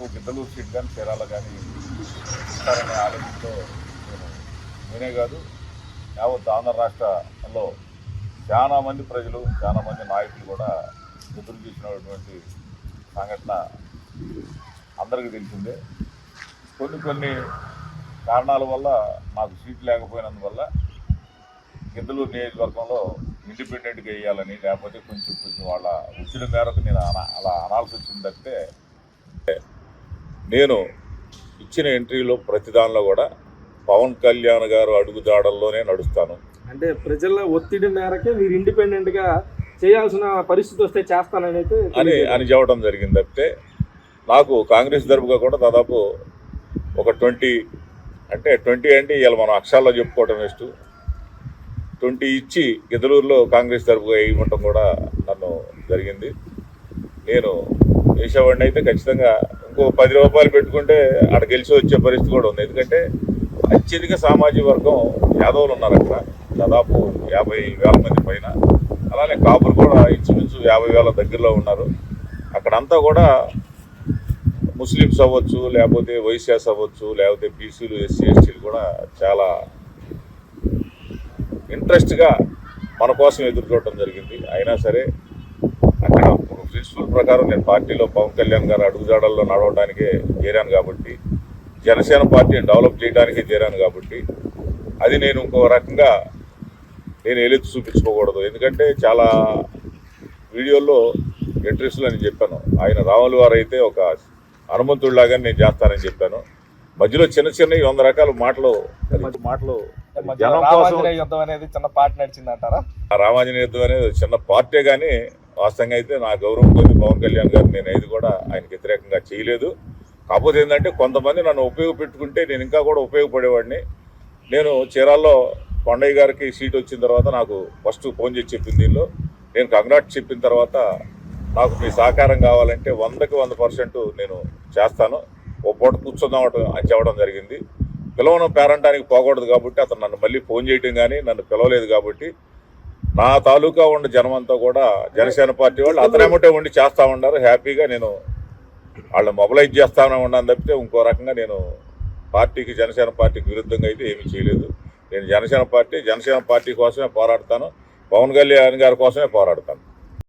నాకు గిద్దలూరు సీట్ కానీ చీరాల కానీ ఇస్తారనే ఆలోచనతో నేను నేనే కాదు యావత్ ఆంధ్ర రాష్ట్రంలో చాలా మంది ప్రజలు చాలామంది నాయకులు కూడా ఎదురు చూసినటువంటి సంఘటన అందరికీ తెలిసిందే. కొన్ని కొన్ని కారణాల వల్ల నాకు సీట్ లేకపోయినందువల్ల గిద్దలూరు నియోజకవర్గంలో ఇండిపెండెంట్గా వేయాలని లేకపోతే కొంచెం కొంచెం వాళ్ళ ఒత్తిడి మేరకు నేను అన అలా అనాల్సి వచ్చింది నేను ఇచ్చిన ఎంట్రీలో ప్రతి దానిలో కూడా పవన్ కళ్యాణ్ గారు అడుగుదాడల్లోనే నడుస్తాను. అంటే ప్రజల ఒత్తిడి మేరకే మీరు ఇండిపెండెంట్గా చేయాల్సిన పరిస్థితి వస్తే చేస్తానని అయితే అని అని చెప్పడం జరిగింది తప్పితే నాకు కాంగ్రెస్ తరపుగా కూడా దాదాపు ఒక ట్వంటీ అంటే ట్వంటీ అంటే ఇవాళ మనం అక్షరాల్లో చెప్పుకోవడం వేస్ట్. ట్వంటీ ఇచ్చి గిద్దలూరులో కాంగ్రెస్ తరపుగా వేయమంటం కూడా నన్ను జరిగింది. నేను వేసేవాడిని అయితే ఖచ్చితంగా పది రూపాయలు పెట్టుకుంటే అక్కడ గెలిచి వచ్చే పరిస్థితి కూడా ఉంది. ఎందుకంటే అత్యధిక సామాజిక వర్గం యాదవులు ఉన్నారు అక్కడ. దాదాపు యాభై వేల మంది పైన. అలానే కాపులు కూడా ఇంచుమించు యాభై వేల దగ్గరలో ఉన్నారు. అక్కడంతా కూడా ముస్లిమ్స్ అవ్వచ్చు లేకపోతే వైశ్యాస్ అవ్వచ్చు లేకపోతే బీసీలు ఎస్సీ ఎస్టీలు కూడా చాలా ఇంట్రెస్ట్గా మన కోసం ఎదురు చూడటం జరిగింది. అయినా సరే అక్కడ ప్రిన్సిపల్ ప్రకారం నేను పార్టీలో పవన్ కళ్యాణ్ గారు అడుగుజాడల్లో నడవడానికే చేరాను కాబట్టి జనసేన పార్టీని డెవలప్ చేయడానికే చేరాను కాబట్టి అది నేను ఇంకో రకంగా నేను ఎలెత్తి చూపించుకోకూడదు. ఎందుకంటే చాలా వీడియోల్లో ఇంట్రెస్ట్లో నేను చెప్పాను. ఆయన రాములు వారు అయితే ఒక హనుమంతుడిలాగా నేను చేస్తానని చెప్పాను. మధ్యలో చిన్న చిన్న వంద రకాల మాటలు మాటలు జనం కోసం యుద్ధం అనేది చిన్న పాట నడిచింది అంటారా ఆ రామాంజనేయ యుద్ధం అనేది చిన్న పార్టీ కానీ వాస్తవంగా అయితే నా గౌరవం కొద్ది పవన్ కళ్యాణ్ గారు నేను ఏది కూడా ఆయన వ్యతిరేకంగా చేయలేదు. కాకపోతే ఏంటంటే కొంతమంది నన్ను ఉపయోగపెట్టుకుంటే నేను ఇంకా కూడా ఉపయోగపడేవాడిని. నేను చీరాల్లో కొండయ్య గారికి సీట్ వచ్చిన తర్వాత నాకు ఫస్ట్ ఫోన్ చేసి చెప్పింది దీనిలో నేను కంగ్రాట్ చెప్పిన తర్వాత నాకు మీ సహకారం కావాలంటే వందకి వంద పర్సెంట్ నేను చేస్తాను. ఓ పూట కూర్చుందాం అని చెప్పడం జరిగింది. పిలవను పేరంటానికి పోకూడదు కాబట్టి అతను నన్ను మళ్ళీ ఫోన్ చేయటం కానీ నన్ను పిలవలేదు కాబట్టి నా తాలూకా ఉన్న జనమంతా కూడా జనసేన పార్టీ వాళ్ళు అతనేమంటే ఉండి చేస్తా ఉన్నారు హ్యాపీగా నేను వాళ్ళని మొబలైజ్ చేస్తానే ఉన్నాను తప్పితే ఇంకో రకంగా నేను పార్టీకి జనసేన పార్టీకి విరుద్ధంగా అయితే ఏమీ చేయలేదు. నేను జనసేన పార్టీ జనసేన పార్టీ కోసమే పోరాడతాను పవన్ కళ్యాణ్ గారి కోసమే పోరాడతాను.